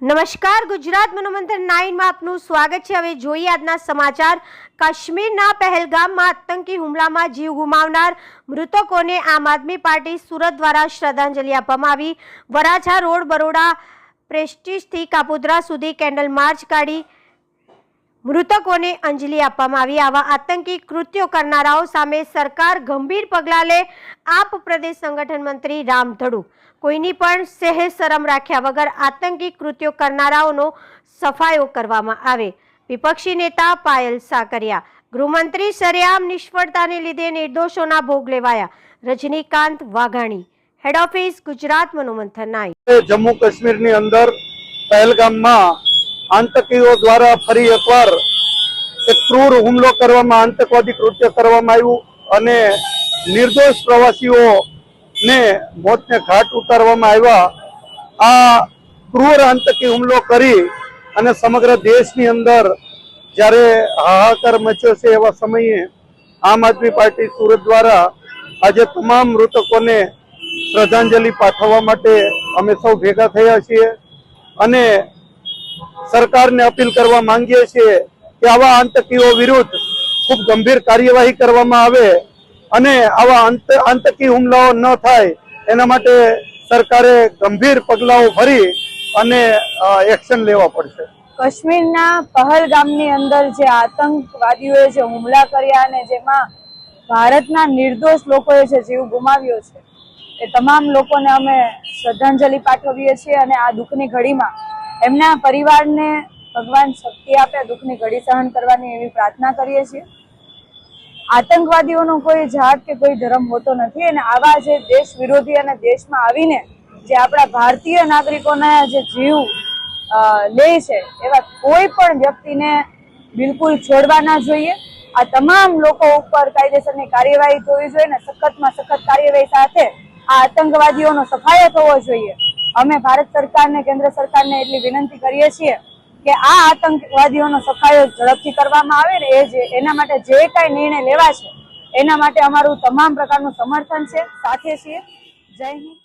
નમસ્કાર, ગુજરાત મનોમંથન નાઇનમાં આપનું સ્વાગત છે. હવે જોઈએ આજના સમાચાર. કાશ્મીરના પહેલગામમાં આતંકી હુમલામાં જીવ ગુમાવનાર મૃતકોને આમ આદમી પાર્ટી સુરત દ્વારા શ્રદ્ધાંજલિ આપવામાં આવી. વરાછા રોડ બરોડા પ્રેસ્ટીજથી કાપોદ્રા સુધી કેન્ડલ માર્ચ કાઢી મૃતકોને અંજલિ આપવામાં આવી. આવા આતંકી કૃત્યો કરનારાઓ સામે સરકાર ગંભીર પગલાં લે. આપ પ્રદેશ સંગઠન મંત્રી રામ ધડુ. કોઈની પણ સહેજ શરમ રાખ્યા વગર આતંકી કૃત્યો કરનારાઓનો સફાયો કરવામાં આવે. વિપક્ષી નેતા પાયલ સાકરિયા. ગૃહમંત્રી સરેઆમ નિષ્ફળતાને લીધે નિર્દોષોના ભોગ લેવાયા. રજનીકાંત વાઘાણી. હેડ ઓફિસ ગુજરાત, મનોમંથન નાય જમ્મુ કાશ્મીરની અંદર પહેલગામમાં આતંકીઓ દ્વારા ફરી એકવાર એક ક્રૂર હુમલો કરવામાં, આતંકવાદી કૃત્ય કરવામાં આવ્યું અને નિર્દોષ પ્રવાસીઓને મોતને ઘાટ ઉતારવામાં આવ્યા. આ ક્રૂર આતંકી હુમલો કરી અને સમગ્ર દેશની અંદર જ્યારે હાહાકાર મચ્યો છે એવા સમયે આમ આદમી પાર્ટી સુરત દ્વારા આજે તમામ મૃતકોને શ્રદ્ધાંજલિ પાઠવવા માટે અમે સૌ ભેગા થયા છીએ અને સરકારને અપીલ કરવા માંગીએ છીએ કે આવા આતંકીઓ વિરુદ્ધ ખૂબ ગંભીર કાર્યવાહી કરવામાં આવે અને આવા આંતકી હુમલાઓ ન થાય, એના માટે સરકારે ગંભીર પગલાઓ ભરી અને એક્શન લેવા પડશે. કાશ્મીરના પહલગામની અંદર જે આતંકવાદીઓએ જે હુમલા કર્યા અને જેમાં ભારતના નિર્દોષ લોકોએ જે જીવ ગુમાવ્યો છે, એ તમામ લોકોને અમે શ્રદ્ધાંજલિ પાઠવીએ છીએ અને આ દુઃખની ઘડીમાં એમના પરિવારને ભગવાન શક્તિ આપે, દુઃખની ઘડી સહન કરવાની એવી પ્રાર્થના કરીએ છીએ. આતંકવાદીઓનો કોઈ જાત કે કોઈ ધર્મ હોતો નથી અને આવા જે દેશ વિરોધી અને દેશમાં આવીને જે આપણા ભારતીય નાગરિકોના જે જીવ લે છે, એવા કોઈ પણ વ્યક્તિને બિલકુલ છોડવા ના જોઈએ. આ તમામ લોકો ઉપર કાયદેસરની કાર્યવાહી થવી જોઈએ ને સખતમાં સખત કાર્યવાહી સાથે આ આતંકવાદીઓનો સફાયો થવો જોઈએ. અમે ભારત સરકારને, કેન્દ્ર સરકારને એટલી વિનંતી કરીએ છીએ કે આ આતંકવાદીઓનો સફાયો ઝડપથી કરવામાં આવે ને, એ જે એના માટે જે કાંઈ નિર્ણય લેવા છે એના માટે અમારું તમામ પ્રકારનું સમર્થન છે. સાથે છીએ. જય હિન્દ.